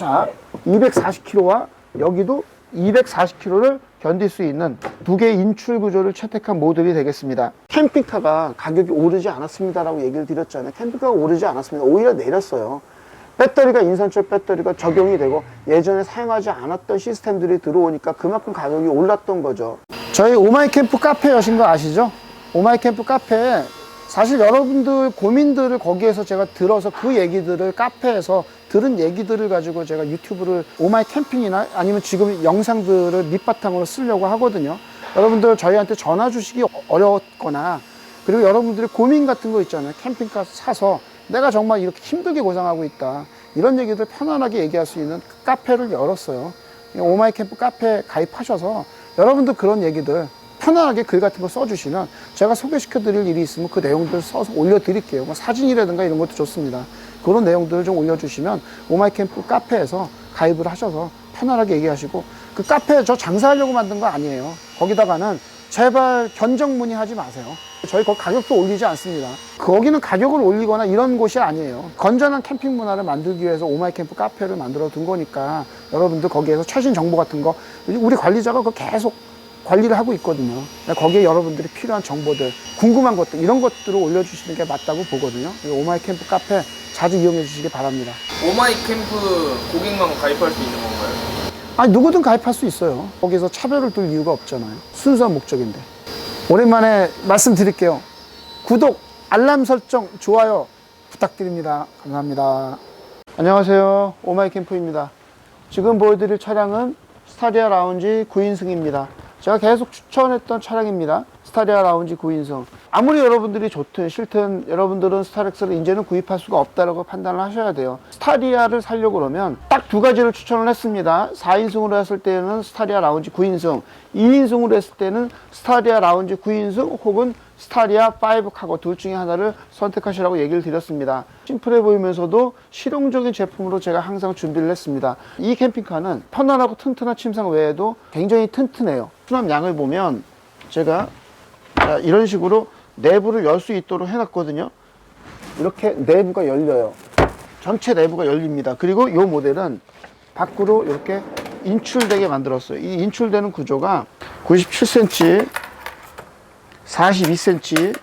자, 240kg와 여기도 240kg를 견딜 수 있는 두 개의 인출 구조를 채택한 모델이 되겠습니다. 캠핑카가 가격이 오르지 않았습니다라고 얘기를 드렸잖아요. 캠핑카가 오르지 않았습니다. 오히려 내렸어요. 배터리가 인산철 배터리가 적용이 되고 예전에 사용하지 않았던 시스템들이 들어오니까 그만큼 가격이 올랐던 거죠. 저희 오마이 캠프 카페 여신 거 아시죠? 오마이 캠프 카페에 사실 여러분들 고민들을 거기에서 제가 들어서 그 얘기들을 카페에서 들은 얘기들을 가지고 제가 유튜브를 오마이 캠핑이나 아니면 지금 영상들을 밑바탕으로 쓰려고 하거든요. 여러분들 저희한테 전화 주시기 어려웠거나 그리고 여러분들의 고민 같은 거 있잖아요. 캠핑카 사서 내가 정말 이렇게 힘들게 고생하고 있다. 이런 얘기들 편안하게 얘기할 수 있는 카페를 열었어요. 오마이 캠프 카페 가입하셔서 여러분들 그런 얘기들 편안하게 글 같은 거 써주시면 제가 소개시켜 드릴 일이 있으면 그 내용들 써서 올려드릴게요. 뭐 사진이라든가 이런 것도 좋습니다. 그런 내용들을 좀 올려주시면 오마이 캠프 카페에서 가입을 하셔서 편안하게 얘기하시고 그 카페 저 장사하려고 만든 거 아니에요. 거기다가는 제발 견적 문의하지 마세요. 저희 거 가격도 올리지 않습니다. 거기는 가격을 올리거나 이런 곳이 아니에요. 건전한 캠핑 문화를 만들기 위해서 오마이 캠프 카페를 만들어 둔 거니까 여러분들 거기에서 최신 정보 같은 거 우리 관리자가 그거 계속 관리를 하고 있거든요. 거기에 여러분들이 필요한 정보들, 궁금한 것들, 이런 것들을 올려주시는 게 맞다고 보거든요. 이 오마이 캠프 카페 자주 이용해 주시기 바랍니다. 오마이 캠프 고객만 가입할 수 있는 건가요? 아니, 누구든 가입할 수 있어요. 거기서 차별을 둘 이유가 없잖아요. 순수한 목적인데. 오랜만에 말씀드릴게요. 구독, 알람 설정, 좋아요 부탁드립니다. 감사합니다. 안녕하세요. 오마이 캠프입니다. 지금 보여드릴 차량은 스타리아 라운지 9인승입니다. 제가 계속 추천했던 차량입니다. 스타리아 라운지 9인승. 아무리 여러분들이 좋든 싫든 여러분들은 스타렉스를 이제는 구입할 수가 없다라고 판단을 하셔야 돼요. 스타리아를 살려고 그러면 딱 두 가지를 추천을 했습니다. 4인승으로 했을 때는 스타리아 라운지 9인승, 2인승으로 했을 때는 스타리아 라운지 9인승 혹은 스타리아 5 카고 둘 중에 하나를 선택하시라고 얘기를 드렸습니다. 심플해 보이면서도 실용적인 제품으로 제가 항상 준비를 했습니다. 이 캠핑카는 편안하고 튼튼한 침상 외에도 굉장히 튼튼해요. 수납 양을 보면 제가 자, 이런 식으로 내부를 열 수 있도록 해놨거든요. 이렇게 내부가 열려요. 전체 내부가 열립니다. 그리고 이 모델은 밖으로 이렇게 인출되게 만들었어요. 이 인출되는 구조가 97cm, 42cm,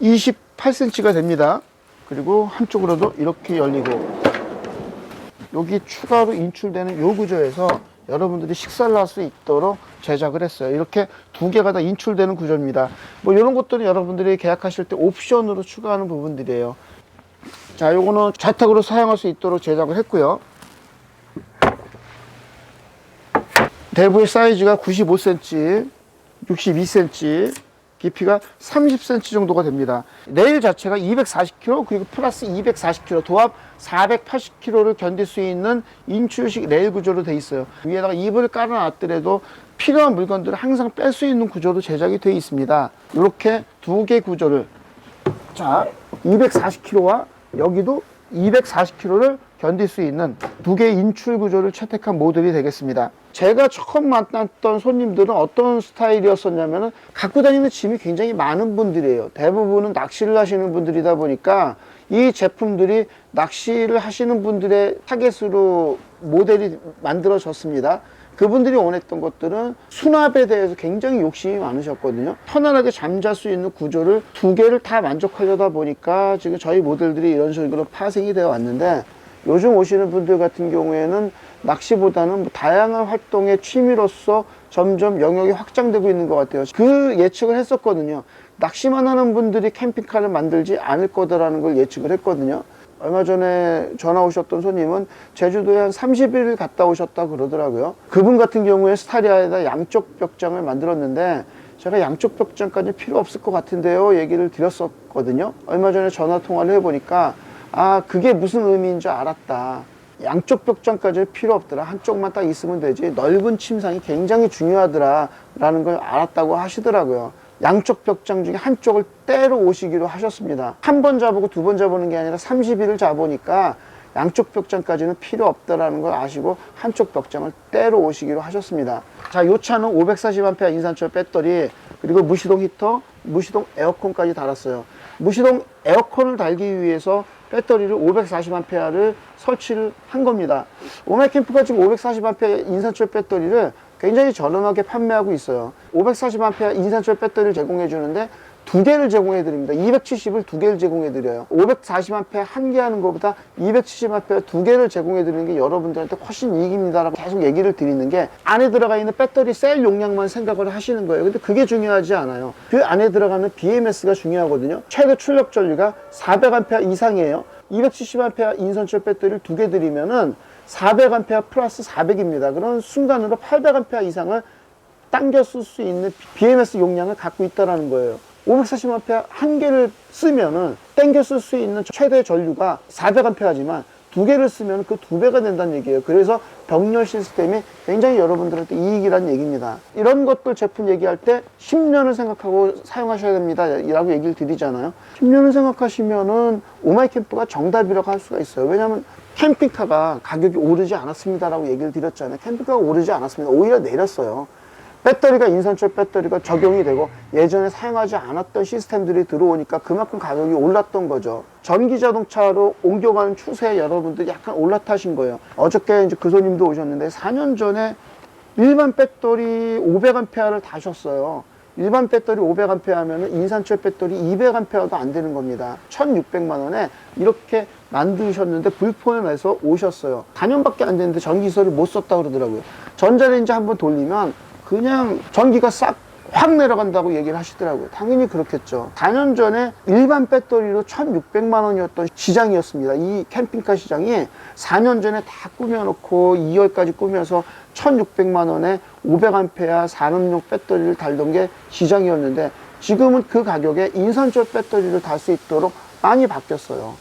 28cm가 됩니다. 그리고 한쪽으로도 이렇게 열리고 여기 추가로 인출되는 요 구조에서 여러분들이 식사를 할 수 있도록 제작을 했어요. 이렇게 두 개가 다 인출되는 구조입니다. 뭐 이런 것들은 여러분들이 계약하실 때 옵션으로 추가하는 부분들이에요. 자, 요거는 자탁으로 사용할 수 있도록 제작을 했고요. 내부의 사이즈가 95cm, 62cm, 깊이가 30cm 정도가 됩니다. 레일 자체가 240kg 그리고 플러스 240kg 도합 480kg를 견딜 수 있는 인출식 레일 구조로 돼 있어요. 위에다가 이불을 깔아놨더라도 필요한 물건들을 항상 뺄 수 있는 구조로 제작이 되어 있습니다. 이렇게 두 개 구조를 자 240kg와 여기도 240kg를 견딜 수 있는 두 개의 인출 구조를 채택한 모델이 되겠습니다. 제가 처음 만났던 손님들은 어떤 스타일이었었냐면은 갖고 다니는 짐이 굉장히 많은 분들이에요. 대부분은 낚시를 하시는 분들이다 보니까 이 제품들이 낚시를 하시는 분들의 타겟으로 모델이 만들어졌습니다. 그분들이 원했던 것들은 수납에 대해서 굉장히 욕심이 많으셨거든요. 편안하게 잠잘 수 있는 구조를 두 개를 다 만족하려다 보니까 지금 저희 모델들이 이런 식으로 파생이 되어 왔는데 요즘 오시는 분들 같은 경우에는 낚시보다는 뭐 다양한 활동의 취미로서 점점 영역이 확장되고 있는 것 같아요. 그 예측을 했었거든요. 낚시만 하는 분들이 캠핑카를 만들지 않을 거다라는 걸 예측을 했거든요. 얼마 전에 전화 오셨던 손님은 제주도에 한 30일 갔다 오셨다 그러더라고요. 그분 같은 경우에 스타리아에다 양쪽 벽장을 만들었는데 제가 양쪽 벽장까지 필요 없을 것 같은데요. 얘기를 드렸었거든요. 얼마 전에 전화 통화를 해보니까 아, 그게 무슨 의미인 줄 알았다. 양쪽 벽장까지 필요 없더라. 한쪽만 딱 있으면 되지. 넓은 침상이 굉장히 중요하더라. 라는 걸 알았다고 하시더라고요. 양쪽 벽장 중에 한쪽을 떼러 오시기로 하셨습니다. 한 번 잡고 두 번 잡는 게 아니라 30일을 잡으니까 양쪽 벽장까지는 필요 없다라는 걸 아시고 한쪽 벽장을 떼러 오시기로 하셨습니다. 자, 요 차는 540A 인산철 배터리 그리고 무시동 히터, 무시동 에어컨까지 달았어요. 무시동 에어컨을 달기 위해서 배터리를 540A를 설치를 한 겁니다. 오마이캠프가 지금 540A 인산철 배터리를 굉장히 저렴하게 판매하고 있어요. 540A 인산철 배터리를 제공해 주는데 두 개를 제공해 드립니다. 270을 두 개를 제공해 드려요. 540A 한개 하는 것보다 270A 두 개를 제공해 드리는 게 여러분들한테 훨씬 이익입니다라고 계속 얘기를 드리는 게 안에 들어가 있는 배터리 셀 용량만 생각을 하시는 거예요. 근데 그게 중요하지 않아요. 그 안에 들어가는 BMS가 중요하거든요. 최대 출력 전류가 400A 이상이에요. 270A 인산철 배터리를 두 개 드리면은 400A 플러스 400입니다. 그런 순간으로 800A 이상을 당겨 쓸 수 있는 BMS 용량을 갖고 있다는 거예요. 540A 한 개를 쓰면은 당겨 쓸 수 있는 최대 전류가 400A지만 두 개를 쓰면 그 두 배가 된다는 얘기예요. 그래서 병렬 시스템이 굉장히 여러분들한테 이익이라는 얘기입니다. 이런 것들 제품 얘기할 때 10년을 생각하고 사용하셔야 됩니다. 라고 얘기를 드리잖아요. 10년을 생각하시면은 오마이 캠프가 정답이라고 할 수가 있어요. 왜냐하면 캠핑카가 가격이 오르지 않았습니다라고 얘기를 드렸잖아요. 캠핑카가 오르지 않았습니다. 오히려 내렸어요. 배터리가 인산철 배터리가 적용이 되고 예전에 사용하지 않았던 시스템들이 들어오니까 그만큼 가격이 올랐던 거죠. 전기 자동차로 옮겨가는 추세에 여러분들이 약간 올라타신 거예요. 어저께 이제 그 손님도 오셨는데 4년 전에 일반 배터리 500A를 다셨어요. 일반 배터리 500A 하면 인산철 배터리 200A도 안 되는 겁니다. 1600만 원에 이렇게 만드셨는데 불편해서 오셨어요. 4년밖에 안 됐는데 전기세를 못 썼다 그러더라고요. 전자레인지 한번 돌리면 그냥 전기가 싹 확 내려간다고 얘기를 하시더라고요. 당연히 그렇겠죠. 4년 전에 일반 배터리로 1,600만 원이었던 시장이었습니다. 이 캠핑카 시장이 4년 전에 다 꾸며놓고 2월까지 꾸며서 1,600만 원에 500A 산업용 배터리를 달던 게 시장이었는데 지금은 그 가격에 인산철 배터리를 달 수 있도록 많이 바뀌었어요.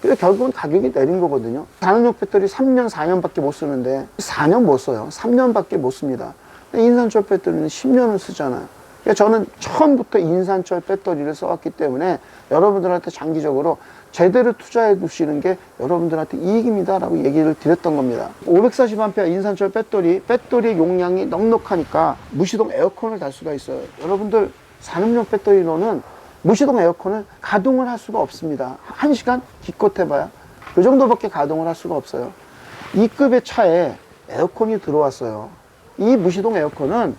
그래서 결국은 가격이 내린 거거든요. 산업용 배터리 3년, 4년밖에 못 쓰는데 4년 못 써요. 3년밖에 못 씁니다. 인산철 배터리는 10년을 쓰잖아요. 그러니까 저는 처음부터 인산철 배터리를 써왔기 때문에 여러분들한테 장기적으로 제대로 투자해 두시는 게 여러분들한테 이익입니다 라고 얘기를 드렸던 겁니다. 540A 인산철 배터리, 배터리 용량이 넉넉하니까 무시동 에어컨을 달 수가 있어요. 여러분들 산업용 배터리로는 무시동 에어컨을 가동을 할 수가 없습니다. 한 시간 기껏 해봐야 그 정도밖에 가동을 할 수가 없어요. 이 급의 차에 에어컨이 들어왔어요. 이 무시동 에어컨은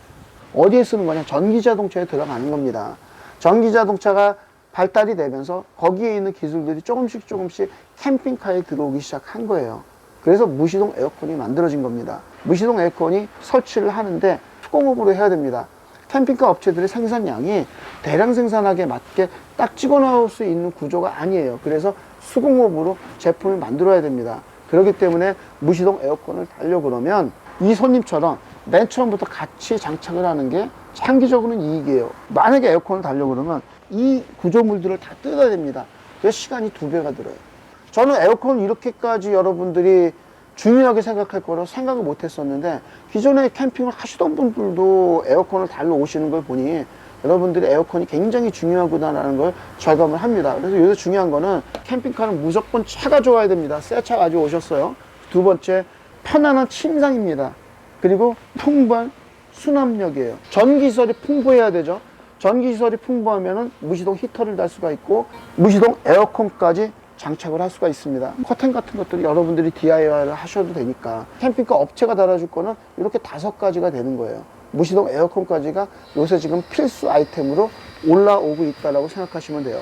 어디에 쓰는 거냐? 전기 자동차에 들어가는 겁니다. 전기 자동차가 발달이 되면서 거기에 있는 기술들이 조금씩 조금씩 캠핑카에 들어오기 시작한 거예요. 그래서 무시동 에어컨이 만들어진 겁니다. 무시동 에어컨이 설치를 하는데 수공업으로 해야 됩니다. 캠핑카 업체들의 생산량이 대량 생산하게 맞게 딱 찍어 나올 수 있는 구조가 아니에요. 그래서 수공업으로 제품을 만들어야 됩니다. 그렇기 때문에 무시동 에어컨을 달려 그러면 이 손님처럼 맨 처음부터 같이 장착을 하는 게 장기적으로는 이익이에요. 만약에 에어컨을 달려 그러면 이 구조물들을 다 뜯어야 됩니다. 그래서 시간이 두 배가 들어요. 저는 에어컨을 이렇게까지 여러분들이 중요하게 생각할 거라고 생각을 못 했었는데 기존에 캠핑을 하시던 분들도 에어컨을 달러 오시는 걸 보니 여러분들이 에어컨이 굉장히 중요하구나라는 걸 절감을 합니다. 그래서 요새 중요한 거는 캠핑카는 무조건 차가 좋아야 됩니다. 새 차 가지고 오셨어요. 두 번째, 편안한 침상입니다. 그리고 풍부한 수납력이에요. 전기시설이 풍부해야 되죠. 전기시설이 풍부하면은 무시동 히터를 달 수가 있고 무시동 에어컨까지 장착을 할 수가 있습니다. 커튼 같은 것들이 여러분들이 DIY를 하셔도 되니까 캠핑카 업체가 달아줄 거는 이렇게 다섯 가지가 되는 거예요. 무시동 에어컨까지가 요새 지금 필수 아이템으로 올라오고 있다고 생각하시면 돼요.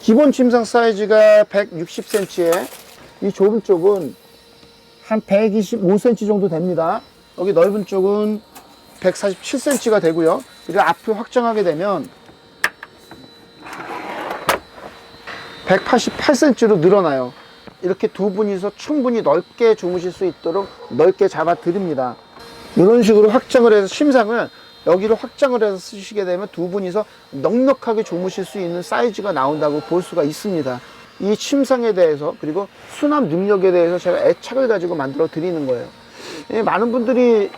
기본 침상 사이즈가 160cm에 이 좁은 쪽은 한 125cm 정도 됩니다. 여기 넓은 쪽은 147cm가 되고요. 그리고 앞을 확장하게 되면 188cm로 늘어나요. 이렇게 두 분이서 충분히 넓게 주무실 수 있도록 넓게 잡아 드립니다. 이런 식으로 확장을 해서 침상을 여기로 확장을 해서 쓰시게 되면 두 분이서 넉넉하게 주무실 수 있는 사이즈가 나온다고 볼 수가 있습니다. 이 침상에 대해서 그리고 수납 능력에 대해서 제가 애착을 가지고 만들어 드리는 거예요. 예, 많은 분들이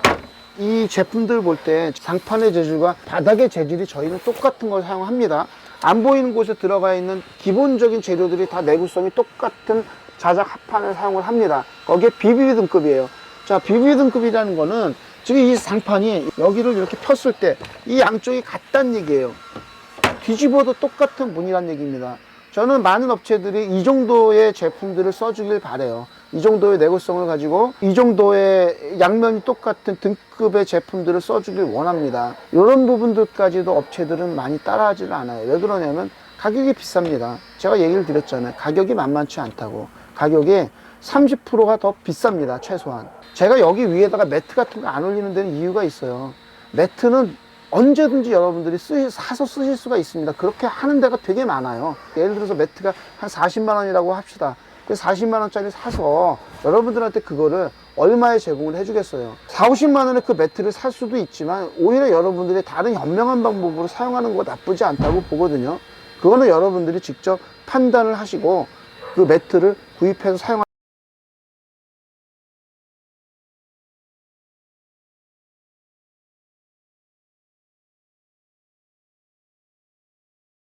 이 제품들 볼 때 상판의 재질과 바닥의 재질이 저희는 똑같은 걸 사용합니다. 안 보이는 곳에 들어가 있는 기본적인 재료들이 다 내구성이 똑같은 자작 합판을 사용을 합니다. 거기에 BBB 등급이에요. 자, BBB 등급이라는 거는 지금 이 상판이 여기를 이렇게 폈을 때 이 양쪽이 같다는 얘기예요. 뒤집어도 똑같은 문이란 얘기입니다. 저는 많은 업체들이 이 정도의 제품들을 써주길 바래요. 이 정도의 내구성을 가지고 이 정도의 양면이 똑같은 등급의 제품들을 써주길 원합니다. 이런 부분들까지도 업체들은 많이 따라하지를 않아요. 왜 그러냐면 가격이 비쌉니다. 제가 얘기를 드렸잖아요. 가격이 만만치 않다고. 가격이 30%가 더 비쌉니다. 최소한. 제가 여기 위에다가 매트 같은 거 안 올리는 데는 이유가 있어요. 매트는 언제든지 여러분들이 쓰, 사서 쓰실 수가 있습니다. 그렇게 하는 데가 되게 많아요. 예를 들어서 매트가 한 40만 원이라고 합시다. 그 40만 원짜리 사서 여러분들한테 그거를 얼마에 제공을 해주겠어요. 4, 50만 원에 그 매트를 살 수도 있지만 오히려 여러분들이 다른 현명한 방법으로 사용하는 거 나쁘지 않다고 보거든요. 그거는 여러분들이 직접 판단을 하시고 그 매트를 구입해서 사용